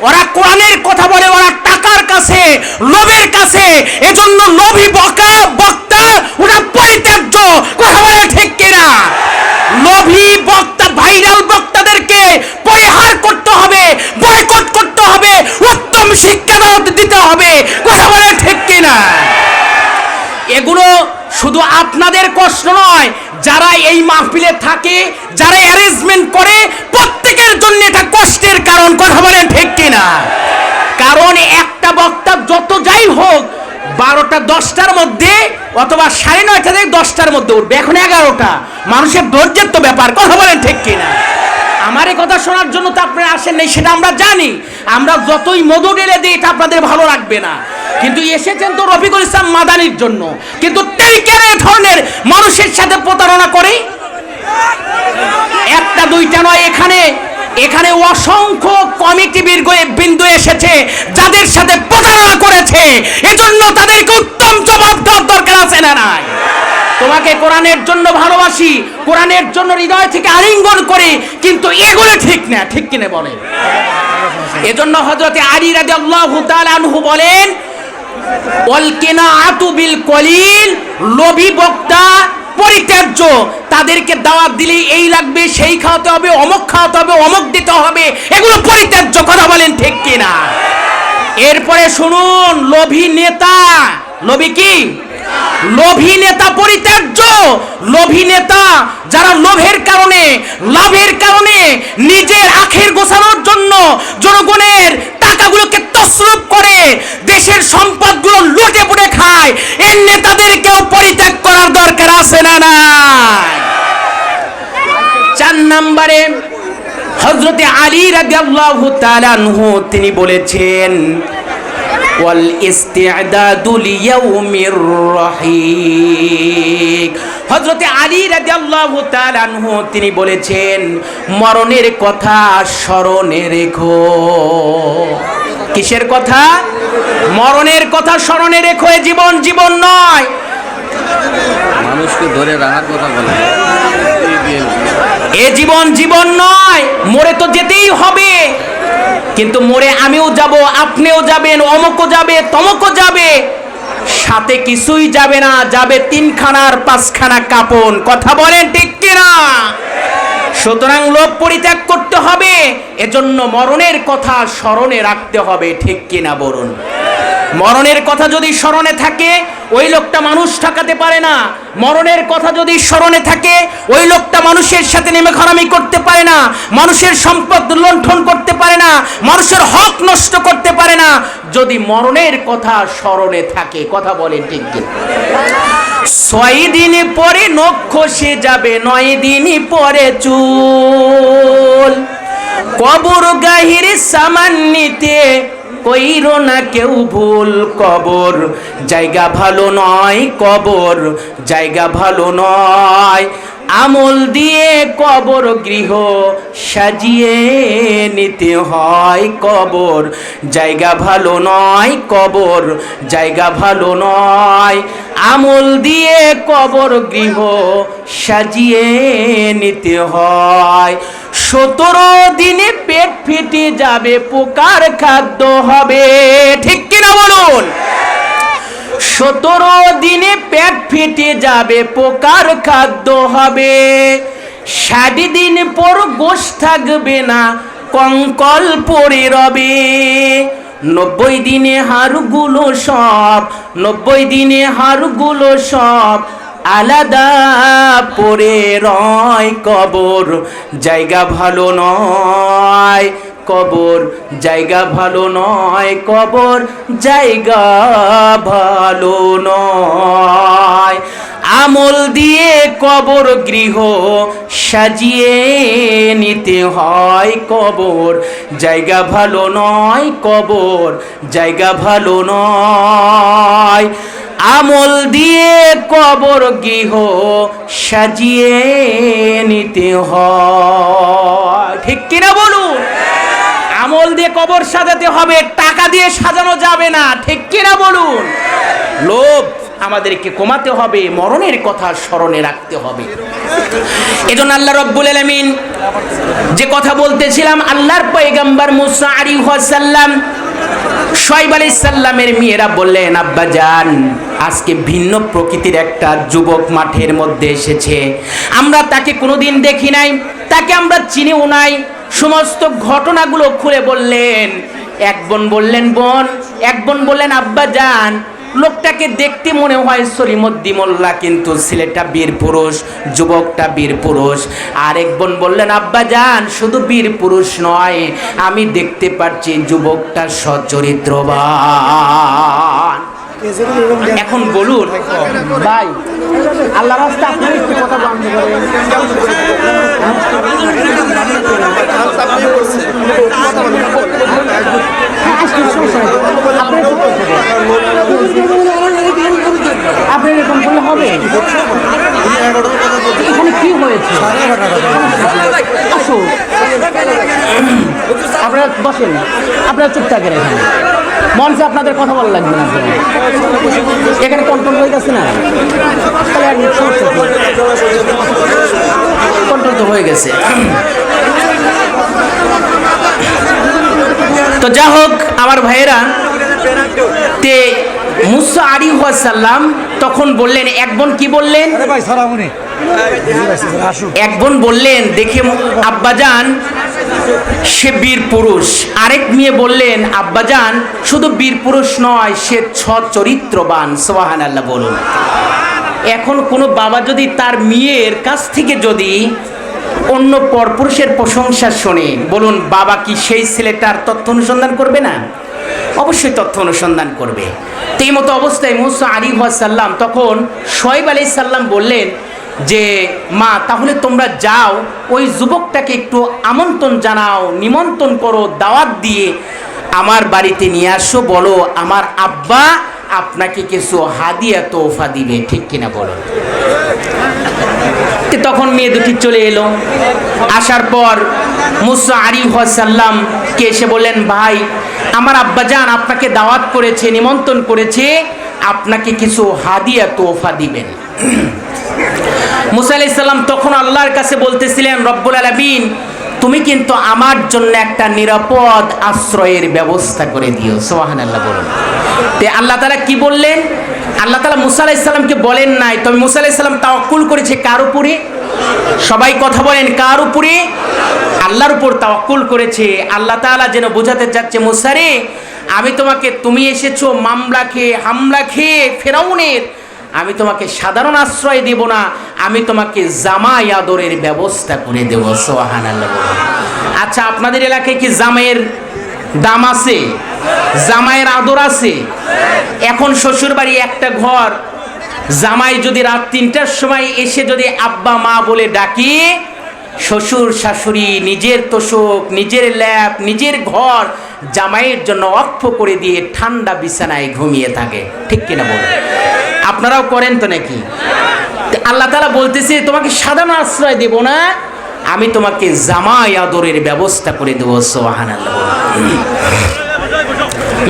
ওরা কোরআনের কথা বলে, ওরা টাকার কাছে, লোভের কাছে, এজন্য লোভী বকা, বক্তা, ওরা পরিত্যাজ্য। কথা বলে ঠিক কিনা? লোভী বক্তা ভাইরাল বক্তাদেরকে পরিহার করতে হবে বয়কট করতে হবে, উত্তম শিক্ষা দিতে হবে। কথা বলে ঠিক কিনা? এগুলো শুধু আপনাদের কষ্ট নয়, যারা এই মাহফিলে থাকে, যারা অ্যারেঞ্জমেন্ট করে প্রত্যেকের জন্য এটা কষ্টের কারণ, কথা বলেন ঠিক কিনা? কারণ একটা বক্তা যত যাই হোক, বারোটা, দশটার মধ্যে অথবা সাড়ে নয়টা থেকে দশটার মধ্যে উঠবে, এখন এগারোটা। মানুষের ধৈর্যের তো ব্যাপার, কথা বলেন ঠিক কিনা? আমার এই কথা শোনার জন্য তো আপনারা আসেন নাই, সেটা আমরা জানি। আমরা যতই মধু ঢেলে দিই, এটা আপনাদের ভালো লাগবে না। কিন্তু এসেছেন তো রফিকুল ইসলাম মাদানির জন্য। কিন্তু কেন এ ধরনের মানুষের সাথে প্রতারণা করে? একটা, দুইটা নয়, এখানে এখানে অসংখ্য কমিটি বীর- বিন্দু এসেছে, যাদের সাথে প্রতারণা করেছে। এজন্য তাদেরকে উত্তম জবাব দেওয়ার দরকার আছে না নাই? তোমাকে কোরআনের জন্য ভালোবাসি, কোরআনের জন্য হৃদয় থেকে আলিঙ্গন করি, কিন্তু এগুলো ঠিক না, ঠিক কিনে বলে? এজন্য হজরতে আলী রাদিয়াল্লাহু তাআলা আনহু বলেন, ওয়াল কিনাআতু বিল কলিল, লোভী বক্তা পরিত্যাজ্য। তাদেরকে দাওয়াত দিলে এই লাগবে, সেই খাওয়াতে হবে, অমুক খাওয়াতে হবে, অমুক দিতে হবে। এগুলো পরিত্যাজ্য, কথা বলেন ঠিক কিনা? এরপরে শুনুন, লোভী নেতা। লোভী কি? লোভী নেতা পরিত্যাজ্য। লোভী নেতা যারা লোভের কারণে, লাভের কারণে নিজের আখের গোছানোর জন্য জনগণের টাকাগুলোকে তসরুপ করে দেশের সম্পদগুলো লুটে পুটে খায়। এর নেতাদেরকেও পরিত্যাগ করার দরকার আছে না চার নম্বরে হজরতে আলী রাদিয়াল্লাহু তাআলা আনহু তিনি বলেছেন তিনি বলেছেন, মরণের কথা স্মরণে রেখো। কিসের কথা? মরণের কথা স্মরণে রেখো জীবন জীবন নয়। মানুষকে ধরে রাখার কথা বলে। এ জীবন জীবন নয়। মরে তো যেতেই হবে। কিন্তু মরে আমিও যাব আপনিও যাবেন অমুকও যাবে তমকও যাবে। সাথে কিছুই যাবে না যাবে তিনখানার পাঁচখানা কাপন। কথা বলেন ঠিক কিনা? সুতরাং লোভ পরিত্যাগ করতে হবে। এজন্য মরণের কথা স্মরণে রাখতে হবে ঠিক কিনা বলুন? মরণের কথা যদি স্মরণে থাকে, ওই লোকটা মানুষ ঠকাতে পারে না। মরণের কথা যদি স্মরণে থাকে, ওই লোকটা মানুষের সাথে নেমে খারামি করতে পারে না, মানুষের সম্পদ লুণ্ঠন করতে পারে না, মানুষের হক নষ্ট করতে পারে না। যদি মরণের কথা স্মরণে থাকে, কথা বলেন ঠিক ছয় দিন পরে নখ খসে যাবে, নয় দিন পরে চুল। কবর গাহির সামান নিতে কইরো না কেউ ভুল কবর। জায়গা ভালো নয় কবর জায়গা ভালো নয়। আমল দিয়ে কবর গৃহ সাজিয়ে নিতে হয় কবর। জায়গা ভালো নয় কবর, জায়গা ভালো নয়। আমল দিয়ে কবর গৃহ সাজিয়ে নিতে হয়। সতেরো দিনে পেট ফেটে যাবে, পোকার খাদ্য হবে। ঠিক কিনা বলুন? সতেরো দিনে পেট ফেটে যাবে, পোকার খাদ্য হবে। ষাট দিন পর গোশ থাকবে না, কঙ্কল পড়ে রবে। নব্বই দিনে হাড়গুলো সব, নব্বই দিনে হাড়গুলো সব আলাদা পড়ে রয় কবর। জায়গা ভালো নয় কবর, জায়গা ভালো নয়, কবর, জায়গা ভালো নয়। আমল দিয়ে কবর গৃহ সাজিয়ে নিতে হয় কবর। জায়গা ভালো নয়, কবর, জায়গা ভালো নয়। আমল দিয়ে কবর গৃহ সাজিয়ে নিতে হয়। ঠিক কিনা বলুন? আমল দিয়ে কবর সাজাতে হবে, টাকা দিয়ে সাজানো যাবে না। ঠিক কিনা বলুন? লোভ আমাদেরকে কমাতে হবে, মরণের কথা স্মরণে রাখতে হবে। এজন্য আল্লাহ রব্বুল আলামিন যে কথা বলতেছিলাম, আল্লাহর পয়গাম্বার মুসা আলী সাল্লাম শৈব আলী সাল্লামের মেয়েরা বললেন, আব্বা যান আজকে ভিন্ন প্রকৃতির একটা যুবক মাঠের মধ্যে এসেছে। আমরা তাকে কোনোদিন দেখি নাই, তাকে আমরা চিনিও নাই। সমস্ত ঘটনাগুলো খুলে বললেন। এক বোন বললেন, বোন, এক বোন বললেন, আব্বা যান। লোকটাকে দেখতে মনে হয় সলিমদ্দি মোল্লা, কিন্তু ছেলেটা বীর পুরুষ, যুবকটা বীর পুরুষ। আরেক বোন বললেন, আব্বা যান, শুধু বীর পুরুষ নয়, আমি দেখতে পাচ্ছি যুবকটা সচরিত্রবান। এখন বলুন, ভাই আল্লাহ রাস্তা একটু কথা বন্ধ করেন আপনি এরকম করলে হবে এখানে কি হয়েছে আসুন আপনারা বসেন। আপনারা চুপ থাকেন এখানে। মঞ্চে আপনাদের কথা বলা লাগবে না এখানে কন্ট্রোল হয়ে গেছে না? কন্ট্রোল তো হয়ে গেছে। তো যা হোক, আমার ভাইয়েরা, তে মুসা আলী সাল্লাম তখন বললেন, এক বোন কি বললেন? এক বোন বললেন, দেখে আব্বাজান, সে বীর পুরুষ। আরেক মেয়ে বললেন, আব্বাজান, শুধু বীর পুরুষ নয়, সে ছ চরিত্রবান সোহান আল্লাহ বলুন। এখন কোনো বাবা যদি তার মেয়ের কাছ থেকে যদি অন্য পরপুরুষের প্রশংসা শোনে, বলুন, বাবা কি সেই ছেলেটার তথ্য অনুসন্ধান করবে না? অবশ্যই তথ্য অনুসন্ধান করবে। তো এই মতো অবস্থায় মুসা আলী সাল্লাম তখন শোয়েব আলী সাল্লাম বললেন যে, মা, তাহলে তোমরা যাও, ওই যুবকটাকে একটু আমন্ত্রণ জানাও, নিমন্ত্রণ করো, দাওয়াত দিয়ে আমার বাড়িতে নিয়ে আসো, বলো, আমার আব্বা আপনাকে কিছু হাদিয়া তোফা দিবে। ঠিক কিনা বলো? তখন মেয়ে দুটি চলে এলো। আসার পর মুসা আরিফ কে এসে বললেন, ভাই, আমার আব্বাজান আপনাকে দাওয়াত করেছে, নিমন্ত্রণ করেছে, আপনাকে কিছু হাদিয়া তোফা দিবেন। মুসা আলাইহিস সালাম তখন আল্লাহর কাছে বলতেছিলেন, রব্বুল আলামিন, তুমি কিন্তু আমার জন্য একটা নিরাপদ আশ্রয়ের ব্যবস্থা করে দিও। সোহান আল্লাহ বলুন। তে আল্লাহ তালা কি বললেন? আল্লাহ তালা মুসা আলাইহিস সালামকে বলেন নাই, তবে মুসা আলাইহিস সালাম তাওয়াক্কুল করেছে কার উপরে? সবাই কথা বলেন, কার উপরে? আল্লাহর উপর তাওয়াক্কুল করেছে। আল্লাহ তাআলা যেন বোঝাতে চাচ্ছে মুসারে আমি তোমাকে, তুমি এসেছ মামলা খেয়ে, হামলা খেয়ে ফেরাউনের আমি তোমাকে সাধারণ আশ্রয় দেব না, আমি তোমাকে জামাই আদরের ব্যবস্থা করে দেবো সোহান আচ্ছা আপনাদের এলাকায় কি জামাইয়ের দাম আছে? জামাইয়ের আদর আছে? এখন শ্বশুর বাড়ি একটা ঘর, জামাই যদি রাত তিনটার সময় এসে যদি আব্বা, মা বলে ডাকি, শ্বশুর শাশুড়ি নিজের তোষক, নিজের ল্যাপ, নিজের ঘর জামাইয়ের জন্য অক্ষ করে দিয়ে ঠান্ডা বিছানায় ঘুমিয়ে থাকে। ঠিক কিনা বলুন? আপনারাও করেন তো নাকি? আল্লাহ তালা বলতেছে, তোমাকে সাধারণ আশ্রয় দেব না, আমি তোমাকে জামাই আদরের ব্যবস্থা করে দেবো। সোহান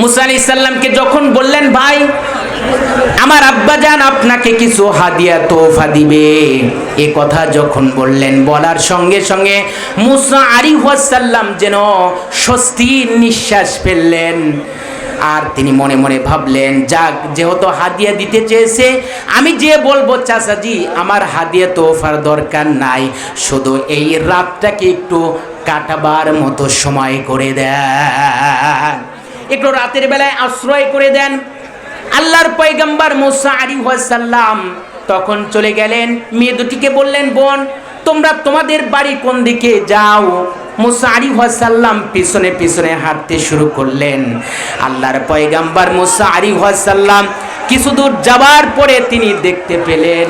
মুসা আলি সাল্লামকে যখন বললেন, ভাই, আমার আব্বাজান আপনাকে কিছু হাদিয়া তোফা দিবে। এ কথা যখন বললেন, বলার সঙ্গে সঙ্গে মুসা আলী সাল্লাম যেন স্বস্তির নিঃশ্বাস ফেললেন। আর তিনি মনে মনে ভাবলেন, যাক, যেহেতু হাদিয়া দিতে চেয়েছে, আমি যে বলব, চাচাজি, আমার হাদিয়া তোফার দরকার নাই। শুধু এই রাতটাকে একটু কাটাবার মতো সময় করে দেন। একটু রাতের বেলায় আশ্রয় করে দেন। আল্লাহর পয়গাম্বার মোসা আলী সাল্লাম তখন চলে গেলেন। মেয়ে দুটিকে বললেন, বোন তোমরা তোমাদের বাড়ি কোন দিকে যাও? পিছনে পিছনে হাঁটতে শুরু করলেন। আল্লাহর পয়গাম্বার কিছু দূর যাবার পরে তিনি দেখতে পেলেন